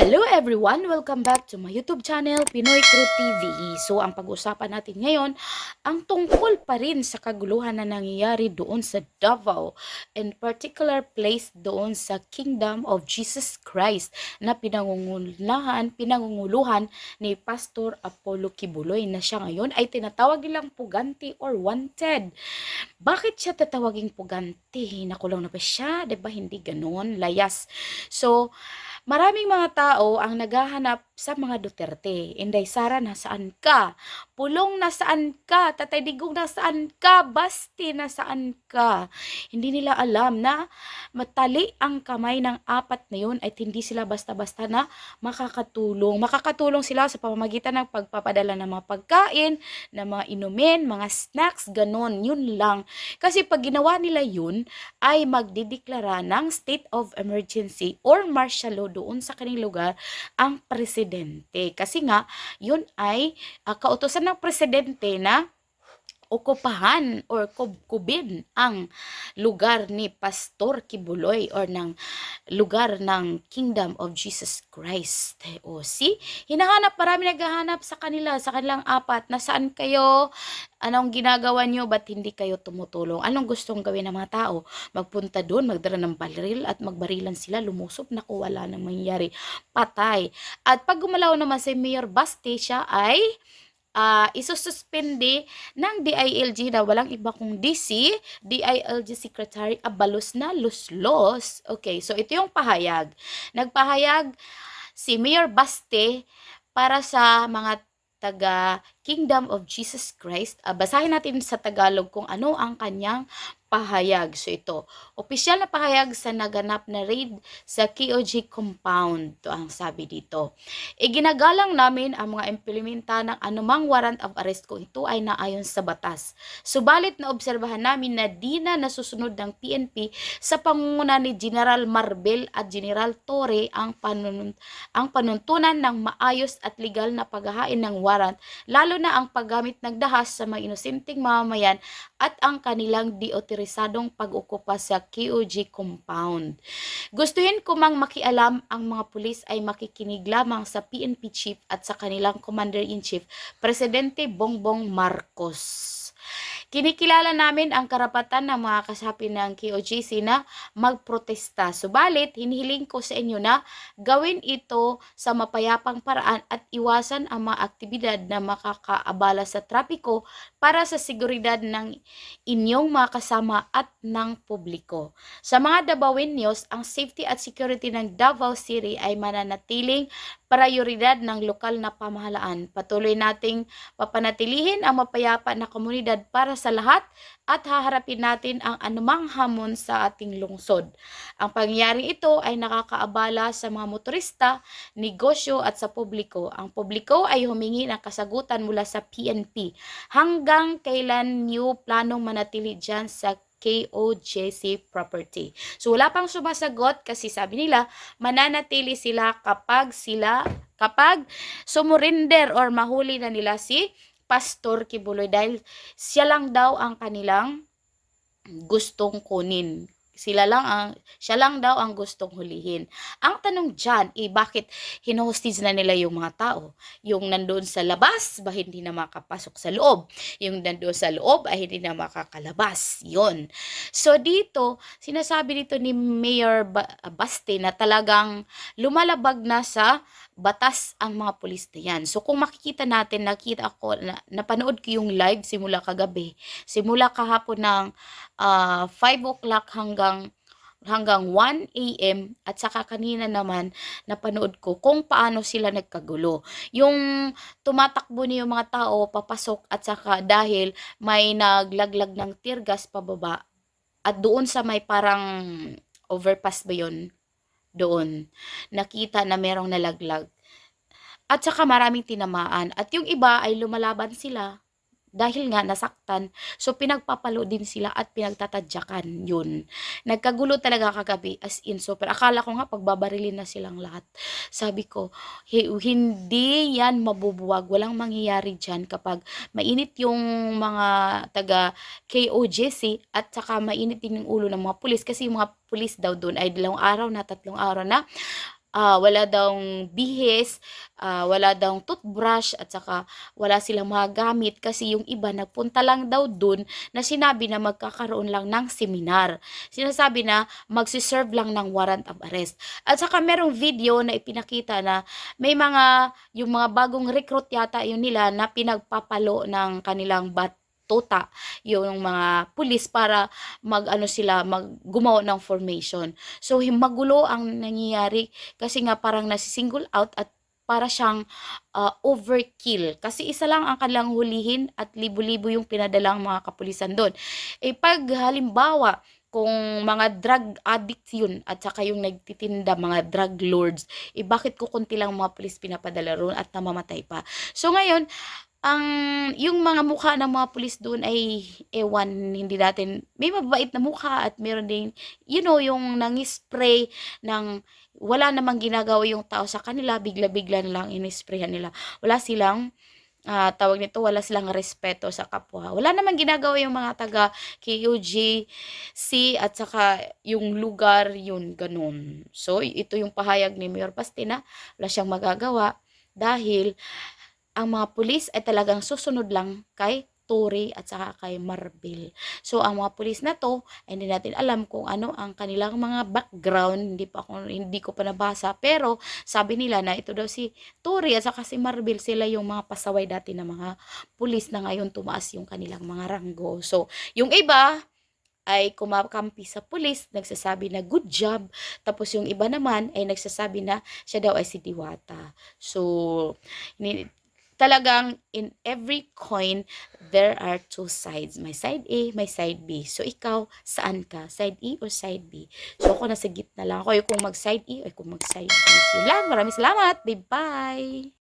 Hello everyone! Welcome back to my YouTube channel, Pinoy Crew TV. So, ang pag-usapan natin ngayon, ang tungkol pa rin sa kaguluhan na nangyayari doon sa Davao, in particular place doon sa Kingdom of Jesus Christ na pinangungulahan, pinangunguluhan ni Pastor Apollo Kibuloy na siya ngayon ay tinatawag nilang puganti or wanted. Bakit siya tatawaging puganti? Nakulong na ba siya? ba Hindi ganon. Layas. So, Maraming mga tao ang naghahanap sa mga Duterte. Inday Sara, nasaan ka? Pulong, nasaan ka? Tatay Digong, nasaan ka? Basti, nasaan ka? Hindi nila alam na matali ang kamay ng apat na yun at hindi sila basta-basta na makakatulong. Makakatulong sila sa pamamagitan ng pagpapadala ng mga pagkain, ng mga inumin, mga snacks, ganon. Yun lang. Kasi pag ginawa nila yun, ay magdideklara ng state of emergency or martial law doon sa kanilang lugar ang presidente. Kasi nga, yun ay uh, kautosan ng presidente na okupahan or kubkubin ang lugar ni Pastor Kibuloy or ng lugar ng Kingdom of Jesus Christ. O see, hinahanap, marami naghahanap sa kanila, sa kanilang apat, nasaan kayo, anong ginagawa nyo, ba't hindi kayo tumutulong? Anong gustong gawin ng mga tao? Magpunta doon, magdala ng baril at magbarilan sila, lumusop, naku, wala nang mangyayari. Patay. At pag gumalaw naman si Mayor Basti, siya ay uh, isususpende ng DILG na walang iba kung DC, DILG Secretary Abalos na Luslos. Okay, so ito yung pahayag. Nagpahayag si Mayor Baste para sa mga taga Kingdom of Jesus Christ. Uh, basahin natin sa Tagalog kung ano ang kanyang pahayag. So ito, opisyal na pahayag sa naganap na raid sa KOG compound. Ito ang sabi dito. Iginagalang namin ang mga implementa ng anumang warrant of arrest kung ito ay naayon sa batas. Subalit na obserbahan namin na di na nasusunod ng PNP sa pangunguna ni General Marbel at General Torre ang, panun ang panuntunan ng maayos at legal na paghahain ng warrant, lalo na ang paggamit ng dahas sa mga inosenteng mamamayan at ang kanilang dioterisadong otorisadong pag-okupa sa QOG compound. Gustuhin ko mang makialam ang mga pulis ay makikinig lamang sa PNP chief at sa kanilang commander-in-chief, Presidente Bongbong Marcos. Kinikilala namin ang karapatan ng mga kasapi ng KOJC na magprotesta. Subalit, hinihiling ko sa inyo na gawin ito sa mapayapang paraan at iwasan ang mga aktibidad na makakaabala sa trapiko para sa seguridad ng inyong mga kasama at ng publiko. Sa mga Davao News, ang safety at security ng Davao City ay mananatiling prioridad ng lokal na pamahalaan. Patuloy nating papanatilihin ang mapayapa na komunidad para sa lahat at haharapin natin ang anumang hamon sa ating lungsod. Ang pangyayari ito ay nakakaabala sa mga motorista, negosyo at sa publiko. Ang publiko ay humingi ng kasagutan mula sa PNP. Hanggang kailan niyo planong manatili dyan sa KOJC property. So wala pang sumasagot kasi sabi nila mananatili sila kapag sila kapag sumurinder or mahuli na nila si Pastor Kibuloy dahil siya lang daw ang kanilang gustong kunin sila lang ang, siya lang daw ang gustong hulihin. Ang tanong dyan, eh, bakit hinuhostage na nila yung mga tao? Yung nandoon sa labas, ba hindi na makapasok sa loob? Yung nandoon sa loob, ay hindi na makakalabas. Yon. So, dito, sinasabi dito ni Mayor Baste na talagang lumalabag na sa batas ang mga pulis na yan. So kung makikita natin, nakita ako, na, napanood ko yung live simula kagabi, simula kahapon ng uh, ah, 5 o'clock hanggang hanggang 1 a.m. at saka kanina naman napanood ko kung paano sila nagkagulo. Yung tumatakbo niyo mga tao papasok at saka dahil may naglaglag ng tear gas pababa at doon sa may parang overpass ba yun? Doon. Nakita na merong nalaglag. At saka maraming tinamaan. At yung iba ay lumalaban sila dahil nga nasaktan. So pinagpapalo din sila at pinagtatadyakan yun. Nagkagulo talaga kagabi as in super. Akala ko nga pagbabarilin na silang lahat. Sabi ko, hindi yan mabubuwag. Walang mangyayari dyan kapag mainit yung mga taga KOJC at saka mainit din yung ulo ng mga pulis kasi yung mga pulis daw doon ay dalawang araw na tatlong araw na ah, wala daw bihis, ah, wala daw toothbrush at saka wala silang mga gamit kasi yung iba nagpunta lang daw dun na sinabi na magkakaroon lang ng seminar. Sinasabi na magsiserve lang ng warrant of arrest. At saka merong video na ipinakita na may mga, yung mga bagong recruit yata yun nila na pinagpapalo ng kanilang batuta yung mga pulis para mag ano sila mag gumawa ng formation. So magulo ang nangyayari kasi nga parang nasisingle out at para siyang ah, overkill. Kasi isa lang ang kanilang hulihin at libo-libo yung pinadalang mga kapulisan doon. Eh pag halimbawa, kung mga drug addict yun at saka yung nagtitinda, mga drug lords, eh bakit ko konti lang mga pulis pinapadala roon at namamatay pa? So ngayon, ang yung mga mukha ng mga pulis doon ay ewan, hindi natin, may mabait na mukha at meron din, you know, yung nangispray ng wala namang ginagawa yung tao sa kanila, bigla-bigla na lang inisprayan nila. Wala silang, ah, tawag nito, wala silang respeto sa kapwa. Wala namang ginagawa yung mga taga KUGC at saka yung lugar, yun, ganun. So, ito yung pahayag ni Mayor Pastina, wala siyang magagawa dahil ang mga pulis ay talagang susunod lang kay Tory at saka kay Marbil. So, ang mga pulis na to, ay hindi natin alam kung ano ang kanilang mga background. Hindi, pa ako, hindi ko pa nabasa. Pero, sabi nila na ito daw si Tory at saka si Marbil, sila yung mga pasaway dati na mga pulis na ngayon tumaas yung kanilang mga ranggo. So, yung iba, ay kumakampi sa pulis, nagsasabi na good job. Tapos yung iba naman ay nagsasabi na siya daw ay si Diwata. So, talagang in every coin, there are two sides. May side A, may side B. So, ikaw, saan ka? Side E or side B? So, ako nasa gitna lang ako. Yung kung mag-side E o kung mag-side B. So, lang. Maraming salamat. Bye-bye!